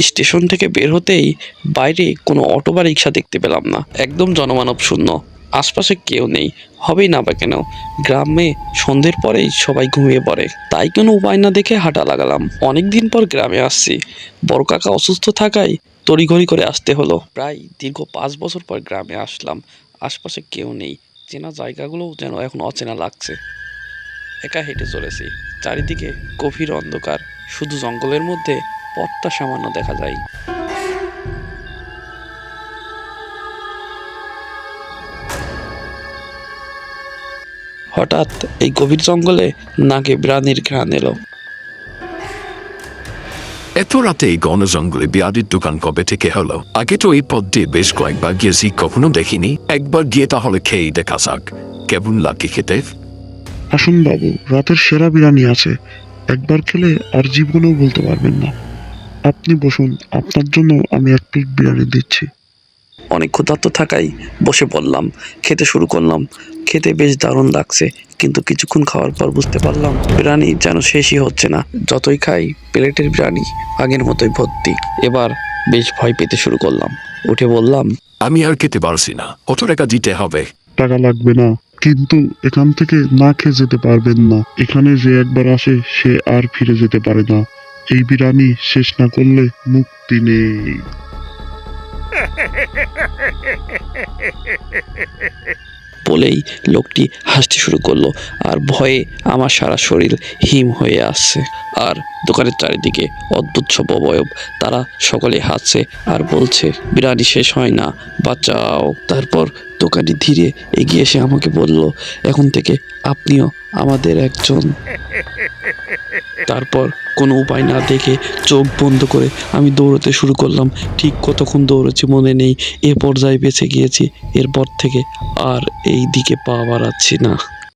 Station থেকে বের হতেই বাইরে কোনো অটো বা রিক্সা দেখতে পেলাম না। একদম জনমানব শূন্য। আশপাশে কেউ নেই। হবেই না বা কেন? গ্রামে সন্ধ্যের পরেই সবাই ঘুমিয়ে পড়ে। তাই কোনো উপায় না দেখে হাঁটা লাগালাম। অনেক দিন পর গ্রামে আসছি। বড় কাকা অসুস্থ থাকায় তড়িঘড়ি করে আসতে হলো। প্রায় দীর্ঘ পাঁচ বছর পর গ্রামে আসলাম। আশপাশে কেউ নেই। চেনা জায়গাগুলোও যেন এখন অচেনা লাগছে। একা হেঁটে চলেছি। চারিদিকে গভীর অন্ধকার। শুধু জঙ্গলের মধ্যে পথটা সামান্য দেখা যায়। হঠাৎ এই গভীর জঙ্গলে নাকে বিরানির ঘ্রাণ এলো। এত রাতে এই ঘন জঙ্গলে বিয়ারির দোকান কবে থেকে হলো? আগে তো এই পথ দিয়ে বেশ কয়েকবার গিয়েছি কখনো দেখিনি। একবার গিয়ে তাহলে খেয়েই দেখা যাক। কেমন লাগে খেতে? আসুন বাবু রাতের সেরা বিরিয়ানি আছে। একবার খেলে আর জীবনেও বলতে পারবেন না। আপনি বসুন আপনার জন্য আমি এক প্লেট বিরিয়ানি দিচ্ছি। অনেক ক্ষুধার্ত থাকাই বসে পড়লাম খেতে শুরু করলাম। খেতে বেশ দারুণ লাগছে কিন্তু কিছুক্ষণ খাওয়ার পর বুঝতে পারলাম বিরিয়ানি যেন শেষই হচ্ছে না। যতই খাই প্লেটের বিরিয়ানি আগের মতোই ভর্তি। এবার বেশ ভয় পেতে শুরু করলাম। উঠে বললাম আমি আর খেতে পারছি না কত টাকা দিতে হবে। টাকা লাগবে না কিন্তু এখান থেকে না খেয়ে যেতে পারবেন না। এখানে যে একবার আসে সে আর ফিরে যেতে পারে না। এই বিরিয়ানি শেষ না করলে মুক্তি নেই। বলেই লোকটি হাসতে শুরু করল আর ভয়ে আমার সারা শরীর হিম হয়ে আসছে। আর দোকানের চারিদিকে অদ্ভুত সব অবয়ব, তারা সকলে হাসছে আর বলছে, বিরানি শেষ হয় না, বাঁচাও। তারপর দোকানি ধীরে এগিয়ে এসে আমাকে বলল, এখন থেকে আপনিও আমাদের একজন। তারপর কোনো উপায় না দেখে চোখ বন্ধ করে আমি দৌড়তে শুরু করলাম। ঠিক কতক্ষণ দৌড়েছি মনে নেই। এ পর্যায়ে বেঁচে গিয়েছি। এরপর থেকে আর এই দিকে পা বাড়াচ্ছি না।